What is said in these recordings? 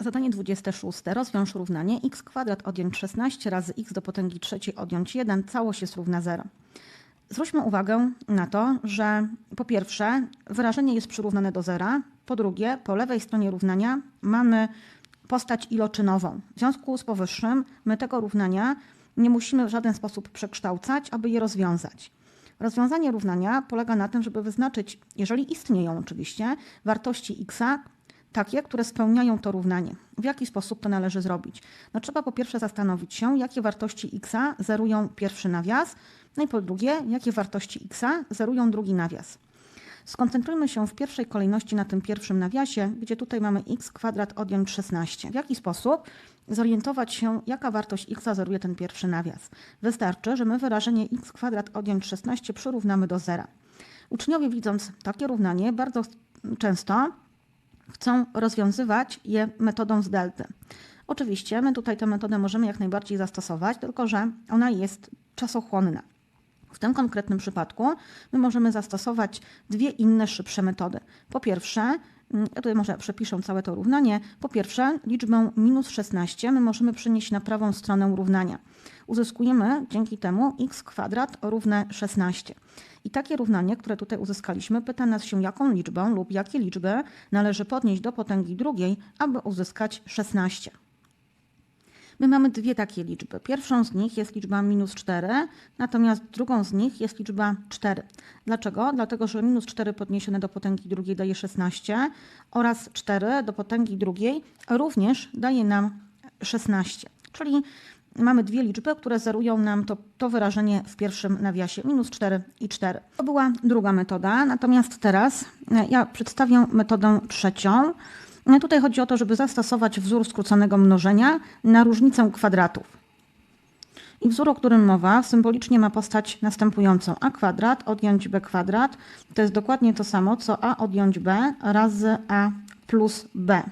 Zadanie 26. Rozwiąż równanie x kwadrat odjąć 16 razy x do potęgi trzeciej odjąć 1. Całość jest równa 0. Zwróćmy uwagę na to, że po pierwsze wyrażenie jest przyrównane do zera, po drugie po lewej stronie równania mamy postać iloczynową. W związku z powyższym my tego równania nie musimy w żaden sposób przekształcać, aby je rozwiązać. Rozwiązanie równania polega na tym, żeby wyznaczyć, jeżeli istnieją oczywiście, wartości x, takie, które spełniają to równanie. W jaki sposób to należy zrobić? No, trzeba po pierwsze zastanowić się, jakie wartości x zerują pierwszy nawias, no i po drugie, jakie wartości x zerują drugi nawias. Skoncentrujmy się w pierwszej kolejności na tym pierwszym nawiasie, gdzie tutaj mamy x kwadrat odjąć 16. W jaki sposób zorientować się, jaka wartość x zeruje ten pierwszy nawias? Wystarczy, że my wyrażenie x kwadrat odjąć 16 przyrównamy do zera. Uczniowie widząc takie równanie bardzo często chcą rozwiązywać je metodą z delty. Oczywiście my tutaj tę metodę możemy jak najbardziej zastosować, tylko że ona jest czasochłonna. W tym konkretnym przypadku my możemy zastosować dwie inne szybsze metody. Po pierwsze, mm, ja tutaj może przepiszę całe to równanie. Po pierwsze, liczbę minus 16 my możemy przenieść na prawą stronę równania. Uzyskujemy dzięki temu x kwadrat równe 16. I takie równanie, które tutaj uzyskaliśmy, pyta nas się, jaką liczbę lub jakie liczby należy podnieść do potęgi drugiej, aby uzyskać 16. My mamy dwie takie liczby. Pierwszą z nich jest liczba minus 4, natomiast drugą z nich jest liczba 4. Dlaczego? Dlatego, że minus 4 podniesione do potęgi drugiej daje 16 oraz 4 do potęgi drugiej również daje nam 16. Czyli mamy dwie liczby, które zerują nam to, to wyrażenie w pierwszym nawiasie, minus 4 i 4. To była druga metoda, natomiast teraz e, ja przedstawię metodę trzecią. E, Tutaj chodzi o to, żeby zastosować wzór skróconego mnożenia na różnicę kwadratów. I wzór, o którym mowa, symbolicznie ma postać następującą. a kwadrat odjąć b kwadrat to jest dokładnie to samo, co a odjąć b razy a plus b.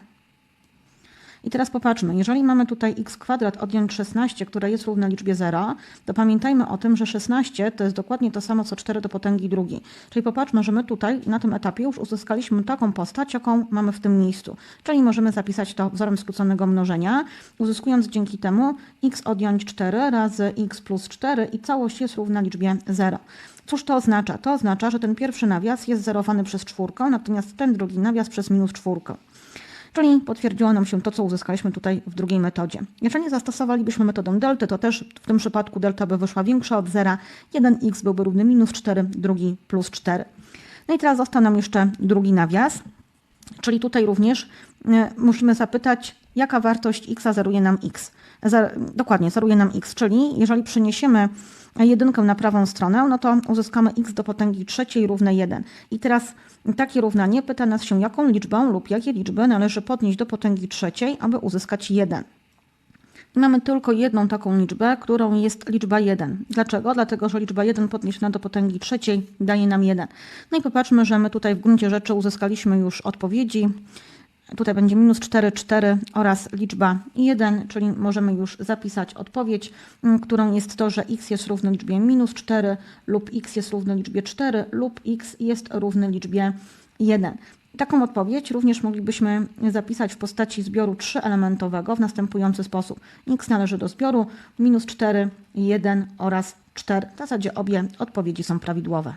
I teraz popatrzmy, jeżeli mamy tutaj x kwadrat odjąć 16, które jest równe liczbie 0, to pamiętajmy o tym, że 16 to jest dokładnie to samo co 4 do potęgi drugiej. Czyli popatrzmy, że my tutaj na tym etapie już uzyskaliśmy taką postać, jaką mamy w tym miejscu. Czyli możemy zapisać to wzorem skróconego mnożenia, uzyskując dzięki temu x odjąć 4 razy x plus 4 i całość jest równa liczbie 0. Cóż to oznacza? To oznacza, że ten pierwszy nawias jest zerowany przez czwórkę, natomiast ten drugi nawias przez minus czwórkę. Czyli potwierdziło nam się to, co uzyskaliśmy tutaj w drugiej metodzie. Jeżeli zastosowalibyśmy metodę delty, to też w tym przypadku delta by wyszła większa od zera. 1x byłby równy minus 4, drugi plus 4. No i teraz został nam jeszcze drugi nawias, czyli tutaj również e, musimy zapytać, jaka wartość x zeruje nam x. Dokładnie, zeruje nam x, czyli jeżeli przeniesiemy jedynkę na prawą stronę, no to uzyskamy x do potęgi trzeciej równe 1. I teraz takie równanie pyta nas się, jaką liczbę lub jakie liczby należy podnieść do potęgi trzeciej, aby uzyskać 1. I mamy tylko jedną taką liczbę, którą jest liczba 1. Dlaczego? Dlatego, że liczba 1 podniesiona do potęgi trzeciej daje nam 1. No i popatrzmy, że my tutaj w gruncie rzeczy uzyskaliśmy już odpowiedzi. Tutaj będzie minus 4, 4 oraz liczba 1, czyli możemy już zapisać odpowiedź, m, którą jest to, że x jest równy liczbie minus 4 lub x jest równy liczbie 4 lub x jest równy liczbie 1. Taką odpowiedź również moglibyśmy zapisać w postaci zbioru trzyelementowego w następujący sposób. x należy do zbioru minus 4, 1 oraz 4. W zasadzie obie odpowiedzi są prawidłowe.